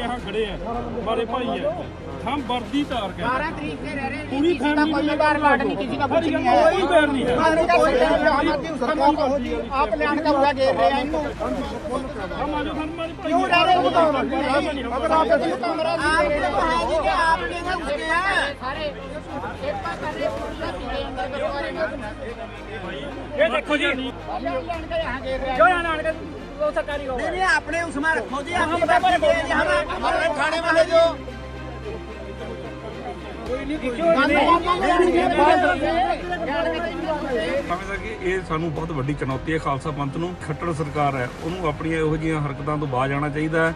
ਕੇ ਹਾਂ ਖੜੇ ਆ ਮਾਰੇ ਭਾਈ ਆ ਹਮ ਵਰਦੀ ਤਾਰ ਕੇ 12 तरीक से रह रहे हैं पूरी किसी का फैमिली कोई बार कार्ड नहीं किसी का कुछ नहीं है कोई बैर नहीं है हमारे का कोई बैर नहीं है, हमारी सरकार का हो जी आप लैंड का पूरा घेर रहे हैं इनको हम आजो हम मारे भाई क्यों डर रहे हो बताओ अगर आप ऐसे कमरा आपके तो है नहीं कि आपके ना उसके हैं सारे एक बार कर रहे पूरा पीछे अंदर बरकरार है ये देखो जी लैंड का यहाँ घेर रहे हैं जो यहाँ आने के वो सरकारी हो नहीं नहीं अपने उसमें रखो जी अपनी बात है हम हमारे खाने वाले जो ਸਮਝਦਾ ਕਿ ਇਹ ਸਾਨੂੰ ਬਹੁਤ ਵੱਡੀ ਚੁਣੌਤੀ ਹੈ ਖਾਲਸਾ ਪੰਥ ਨੂੰ ਖੱਟੜ ਸਰਕਾਰ ਹੈ ਉਹਨੂੰ ਆਪਣੀਆਂ ਇਹੋ ਜਿਹੀਆਂ ਹਰਕਤਾਂ ਤੋਂ ਬਾਜ਼ ਆਉਣਾ ਚਾਹੀਦਾ ਹੈ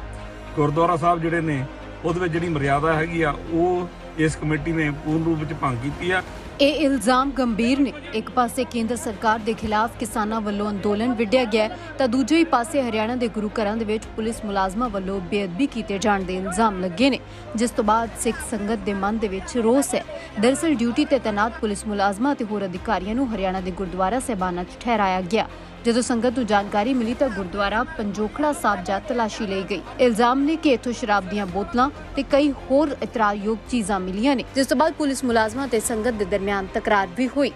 ਗੁਰਦੁਆਰਾ ਸਾਹਿਬ ਜਿਹੜੇ ਨੇ ਉਹਦੇ ਵਿੱਚ ਜਿਹੜੀ ਮਰਿਆਦਾ ਹੈਗੀ ਆ ਉਹ ਇਸ ਕਮੇਟੀ ਨੇ ਪੂਰਨ ਰੂਪ ਵਿੱਚ ਭੰਗ ਕੀਤੀ ਆ ਇਹ ਇਲਜ਼ਾਮ ਗੰਭੀਰ ਨੇ। ਇੱਕ ਪਾਸੇ ਕੇਂਦਰ ਸਰਕਾਰ ਦੇ ਖਿਲਾਫ ਕਿਸਾਨਾਂ ਵੱਲੋਂ ਅੰਦੋਲਨ ਵਿੱਢਿਆ ਗਿਆ ਤਾਂ ਦੂਜੇ ਹੀ ਪਾਸੇ ਹਰਿਆਣਾ ਦੇ ਗੁਰੂ ਘਰਾਂ ਦੇ ਵਿੱਚ ਪੁਲਿਸ ਮੁਲਾਜ਼ਮਾਂ ਵੱਲੋਂ ਬੇਅਦਬੀ ਕੀਤੇ ਜਾਣ ਦੇ ਇਲਜ਼ਾਮ ਲੱਗੇ ਨੇ, ਜਿਸ ਤੋਂ ਬਾਅਦ ਸਿੱਖ ਸੰਗਤ ਦੇ ਮਨ ਦੇ ਵਿੱਚ ਰੋਸ ਹੈ। ਦਰਅਸਲ ਡਿਊਟੀ ਤੇ ਤੈਨਾਤ ਪੁਲਿਸ ਮੁਲਾਜ਼ਮਾਂ ਤੇ ਹੋਰ ਅਧਿਕਾਰੀਆਂ ਨੂੰ ਹਰਿਆਣਾ ਦੇ ਗੁਰਦੁਆਰਾ ਸਹਿਬਾਨਾਂ 'ਚ ਠਹਿਰਾਇਆ ਗਿਆ। ਜਦੋਂ ਸੰਗਤ ਨੂੰ ਜਾਣਕਾਰੀ ਮਿਲੀ ਤਾਂ ਗੁਰਦੁਆਰਾ ਪੰਜੋਖੜਾ ਸਾਹਿਬ ਜਾ ਤਲਾਸ਼ੀ ਲਈ ਗਈ। ਇਲਜ਼ਾਮ ਨੇ ਕਿ ਇਥੋਂ ਸ਼ਰਾਬ ਦੀਆਂ ਬੋਤਲਾਂ ਤੇ ਕਈ ਹੋਰ ਇਤਰਾਜ਼ਯੋਗ ਚੀਜ਼ਾਂ ਮਿਲੀਆਂ ਨੇ, ਜਿਸ ਤੋਂ ਬਾਅਦ ਪੁਲਿਸ ਮੁਲਾਜ਼ਮਾਂ ਤੇ ਸੰਗਤ ਦੇ ਦਰਮਿਆਨ ਤਕਰਾਰ ਵੀ ਹੋਈ।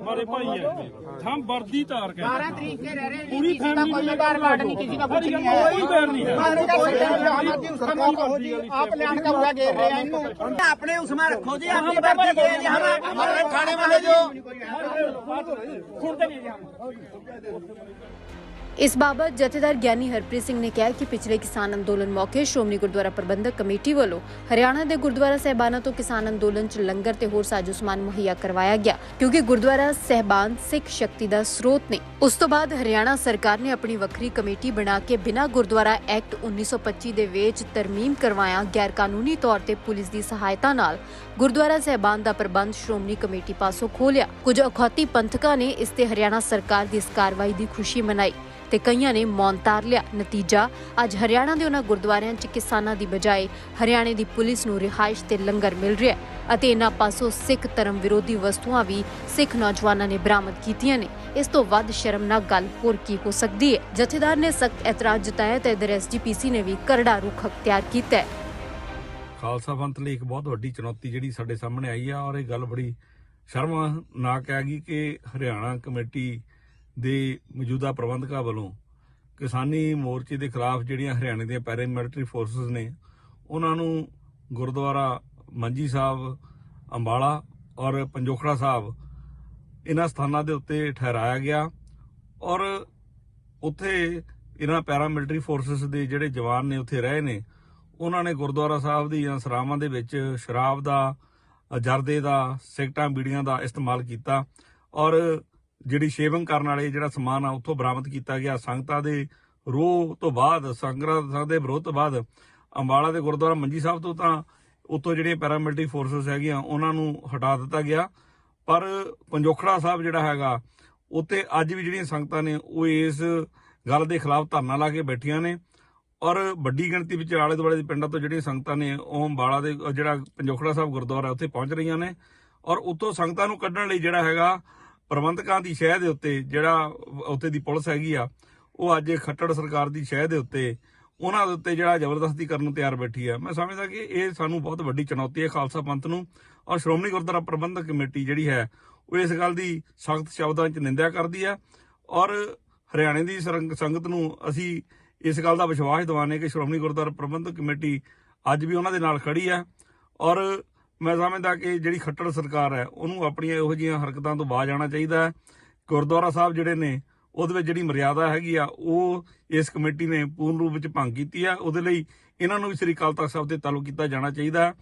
मारे भाई है हम वर्दी तार के 12 तरीक से रह रहे हैं पूरी किसी का फैमिली कोई बार कार्ड नहीं किसी का कुछ नहीं है कोई बैर नहीं है हमारे का कोई बैर नहीं है, हमारी सरकार का हो जी आप लैंड का पूरा घेर रहे हैं इनको अपने उसमें रखो जी अपनी बात है हम हमारे खाने वाले जो सुनते नहीं जी हम ਇਸ ਬਾਬਤ ਜਥੇਦਾਰ ਗਿਆਨੀ ਹਰਪ੍ਰੀਤ ਸਿੰਘ ਨੇ ਕਿਹਾ ਕਿ ਪਿਛਲੇ ਕਿਸਾਨ ਅੰਦੋਲਨ ਮੌਕੇ ਸ਼੍ਰੋਮਣੀ ਗੁਰਦੁਆਰਾ ਪ੍ਰਬੰਧਕ ਕਮੇਟੀ ਵੱਲੋਂ ਹਰਿਆਣਾ ਦੇ ਗੁਰਦੁਆਰਾ ਸਹਿਬਾਨਾਂ ਤੋਂ ਕਿਸਾਨ ਅੰਦੋਲਨ 'ਚ ਲੰਗਰ ਤੇ ਹੋਰ ਸਾਜੋ ਸਮਾਨ ਮੁਹੱਈਆ ਕਰਵਾਇਆ ਗਿਆ ਕਿਉਂਕਿ ਗੁਰਦੁਆਰਾ ਸਹਿਬਾਨ ਸਿੱਖ ਸ਼ਕਤੀ ਦਾ ਸਰੋਤ ਨੇ। ਉਸ ਤੋਂ ਬਾਅਦ ਹਰਿਆਣਾ ਸਰਕਾਰ ਨੇ ਆਪਣੀ ਵੱਖਰੀ ਕਮੇਟੀ ਬਣਾ ਕੇ ਬਿਨਾਂ ਗੁਰਦੁਆਰਾ ਐਕਟ 1925 ਦੇ ਵਿੱਚ ਤਰਮੀਮ ਕਰਵਾਇਆ ਗੈਰ ਕਾਨੂੰਨੀ ਤੌਰ ਤੇ ਪੁਲਿਸ ਦੀ ਸਹਾਇਤਾ ਨਾਲ। ਗੁਰਦੁਆਰਾ ਸਹਿਬਾਨ ਦਾ ਪ੍ਰਬੰਧ ਸ਼੍ਰੋਮਣੀ ਕਮੇਟੀ ਪਾਸੋਂ ਖੋਲਿਆ ਕੁਝ ਅਖੌਤੀ ਪੰਥਕਾਂ ਨੇ ਇਸ ਤੇ ਹਰਿਆਣਾ ਸਰਕਾਰ ਦੀ ਇਸ ਕਾਰਵਾਈ ਦੀ ਖੁਸ਼ੀ ਮਨਾਈ। ਤੇ ਕਈਆਂ ਨੇ ਮੌਨ ਤਾਰ ਲਿਆ। ਨਤੀਜਾ, ਅੱਜ ਹਰਿਆਣਾ ਦੇ ਉਹਨਾਂ ਗੁਰਦੁਆਰਿਆਂ 'ਚ ਕਿਸਾਨਾਂ ਦੀ ਬਜਾਏ ਹਰਿਆਣੇ ਦੀ ਪੁਲਿਸ ਨੂੰ ਰਿਹਾਇਸ਼ ਤੇ ਲੰਗਰ ਮਿਲ ਰਿਹਾ ਅਤੇ ਇਹਨਾਂ ਪਾਸੋਂ ਸਿੱਖ ਧਰਮ ਵਿਰੋਧੀ ਵਸਤੂਆਂ ਵੀ ਸਿੱਖ ਨੌਜਵਾਨਾਂ ਨੇ ਬਰਾਮਦ ਕੀਤੀਆਂ ਨੇ। ਇਸ ਤੋਂ ਵੱਧ ਸ਼ਰਮਨਾਕ ਗੱਲ ਹੋਰ ਕੀ ਹੋ ਸਕਦੀ ਹੈ? ਜਥੇਦਾਰ ਨੇ ਸਖਤ ਇਤਰਾਜ਼ ਜਤਾਇਆ ਤੇ ਇਧਰ ਐਸਜੀਪੀਸੀ ਨੇ ਵੀ ਕਰੜਾ ਰੁਖ ਅਖਤਿਆਰ ਕੀਤਾ ਹੈ। ਖਾਲਸਾ ਪੰਥ ਲਈ ਇੱਕ ਬਹੁਤ ਵੱਡੀ ਚੁਣੌਤੀ ਜਿਹੜੀ ਸਾਡੇ ਸਾਹਮਣੇ ਆਈ ਆ ਔਰ ਇਹ ਗੱਲ ਬੜੀ ਸ਼ਰਮਨਾਕ ਹੈਗੀ ਕਿ ਹਰਿਆਣਾ ਕਮੇਟੀ ਦੇ ਮੌਜੂਦਾ ਪ੍ਰਬੰਧਕਾਂ ਵੱਲੋਂ ਕਿਸਾਨੀ ਮੋਰਚੇ ਦੇ ਖਿਲਾਫ ਜਿਹੜੀਆਂ ਹਰਿਆਣੇ ਦੀਆਂ ਪੈਰਾਮਿਲਟਰੀ ਫੋਰਸਸ ਨੇ, ਉਹਨਾਂ ਨੂੰ ਗੁਰਦੁਆਰਾ ਮੰਜੀ ਸਾਹਿਬ, ਅੰਬਾਲਾ ਔਰ ਪੰਜੋਖੜਾ ਸਾਹਿਬ ਇਹਨਾਂ ਸਥਾਨਾਂ ਦੇ ਉੱਤੇ ਠਹਿਰਾਇਆ ਗਿਆ ਔਰ ਉੱਥੇ ਇਹਨਾਂ ਪੈਰਾਮਿਲਟਰੀ ਫੋਰਸਸ ਦੇ ਜਿਹੜੇ ਜਵਾਨ ਨੇ ਉੱਥੇ ਰਹੇ ਨੇ, ਉਹਨਾਂ ਨੇ ਗੁਰਦੁਆਰਾ ਸਾਹਿਬ ਦੀਆਂ ਸਰਾਵਾਂ ਦੇ ਵਿੱਚ ਸ਼ਰਾਬ ਦਾ, ਜਰਦੇ ਦਾ, ਸਿਗਟਾਂ, ਬੀੜੀਆਂ ਦਾ ਇਸਤੇਮਾਲ ਕੀਤਾ ਔਰ ਜਿਹੜੀ ਸ਼ੇਵਿੰਗ ਕਰਨ ਵਾਲੇ ਜਿਹੜਾ ਸਮਾਨ ਆ, ਉੱਥੋਂ ਬਰਾਮਦ ਕੀਤਾ ਗਿਆ। ਸੰਗਤਾਂ ਦੇ ਰੋਹ ਤੋਂ ਬਾਅਦ, ਸੰਗਤਾਂ ਦੇ ਵਿਰੋਧ ਤੋਂ ਬਾਅਦ, ਅੰਬਾਲਾ ਦੇ ਗੁਰਦੁਆਰਾ ਮੰਜੀ ਸਾਹਿਬ ਤੋਂ ਤਾਂ ਉੱਥੋਂ ਜਿਹੜੀਆਂ ਪੈਰਾਮਿਲਟਰੀ ਫੋਰਸਸ ਹੈਗੀਆਂ, ਉਹਨਾਂ ਨੂੰ ਹਟਾ ਦਿੱਤਾ ਗਿਆ। ਪਰ ਪੰਜੋਖੜਾ ਸਾਹਿਬ ਜਿਹੜਾ ਹੈਗਾ ਉੱਤੇ ਅੱਜ ਵੀ ਜਿਹੜੀਆਂ ਸੰਗਤਾਂ ਨੇ, ਉਹ ਇਸ ਗੱਲ ਦੇ ਖਿਲਾਫ ਧਰਨਾ ਲਾ ਕੇ ਬੈਠੀਆਂ ਨੇ। ਔਰ ਵੱਡੀ ਗਿਣਤੀ ਵਿੱਚ ਆਲੇ ਦੁਆਲੇ ਦੇ ਪਿੰਡਾਂ ਤੋਂ ਜਿਹੜੀਆਂ ਸੰਗਤਾਂ ਨੇ, ਉਹ ਅੰਬਾਲਾ ਦੇ ਜਿਹੜਾ ਪੰਜੋਖੜਾ ਸਾਹਿਬ ਗੁਰਦੁਆਰਾ ਉੱਥੇ ਪਹੁੰਚ ਰਹੀਆਂ ਨੇ। ਔਰ ਉੱਥੋਂ ਸੰਗਤਾਂ ਨੂੰ ਕੱਢਣ ਲਈ ਜਿਹੜਾ ਹੈਗਾ ਪ੍ਰਬੰਧਕਾਂ ਦੀ ਸ਼ਹਿ ਦੇ ਉੱਤੇ ਜਿਹੜਾ ਉੱਥੇ ਦੀ ਪੁਲਿਸ ਹੈਗੀ ਆ, ਉਹ ਅੱਜ ਖੱਟੜ ਸਰਕਾਰ ਦੀ ਸ਼ਹਿ ਦੇ ਉੱਤੇ ਉਹਨਾਂ ਦੇ ਉੱਤੇ ਜਿਹੜਾ ਜ਼ਬਰਦਸਤੀ ਕਰਨ ਨੂੰ ਤਿਆਰ ਬੈਠੀ ਆ। ਮੈਂ ਸਮਝਦਾ ਕਿ ਇਹ ਸਾਨੂੰ ਬਹੁਤ ਵੱਡੀ ਚੁਣੌਤੀ ਹੈ ਖਾਲਸਾ ਪੰਥ ਨੂੰ ਔਰ ਸ਼੍ਰੋਮਣੀ ਗੁਰਦੁਆਰਾ ਪ੍ਰਬੰਧਕ ਕਮੇਟੀ ਜਿਹੜੀ ਹੈ, ਉਹ ਇਸ ਗੱਲ ਦੀ ਸਖਤ ਸ਼ਬਦਾਂ 'ਚ ਨਿੰਦਿਆ ਕਰਦੀ ਆ ਔਰ ਹਰਿਆਣੇ ਦੀ ਸਰੰਗ- ਸੰਗਤ ਨੂੰ ਅਸੀਂ ਇਸ ਗੱਲ ਦਾ ਵਿਸ਼ਵਾਸ ਦਿਵਾਉਂਦੇ ਕਿ ਸ਼੍ਰੋਮਣੀ ਗੁਰਦੁਆਰਾ ਪ੍ਰਬੰਧਕ ਕਮੇਟੀ ਅੱਜ ਵੀ ਉਹਨਾਂ ਦੇ ਨਾਲ ਖੜੀ ਆ ਔਰ ਮੈਂ ਸਮਝਦਾ ਕਿ ਜਿਹੜੀ ਖੱਟੜ ਸਰਕਾਰ ਹੈ, ਉਹਨੂੰ ਆਪਣੀਆਂ ਇਹੋ ਜਿਹੀਆਂ ਹਰਕਤਾਂ ਤੋਂ ਬਾਜ਼ ਜਾਣਾ ਚਾਹੀਦਾ ਹੈ। ਗੁਰਦੁਆਰਾ ਸਾਹਿਬ ਜਿਹੜੇ ਨੇ, ਉਹਦੇ ਵਿੱਚ ਜਿਹੜੀ ਮਰਿਆਦਾ ਹੈਗੀ ਆ, ਉਹ ਇਸ ਕਮੇਟੀ ਨੇ ਪੂਰਨ ਰੂਪ ਵਿੱਚ ਭੰਗ ਕੀਤੀ ਆ। ਉਹਦੇ ਲਈ ਇਹਨਾਂ ਨੂੰ ਵੀ ਸ੍ਰੀ ਅਕਾਲ ਤਖਤ ਸਾਹਿਬ ਤੇ ਤਾਲੂ ਕੀਤਾ ਜਾਣਾ ਚਾਹੀਦਾ ਹੈ।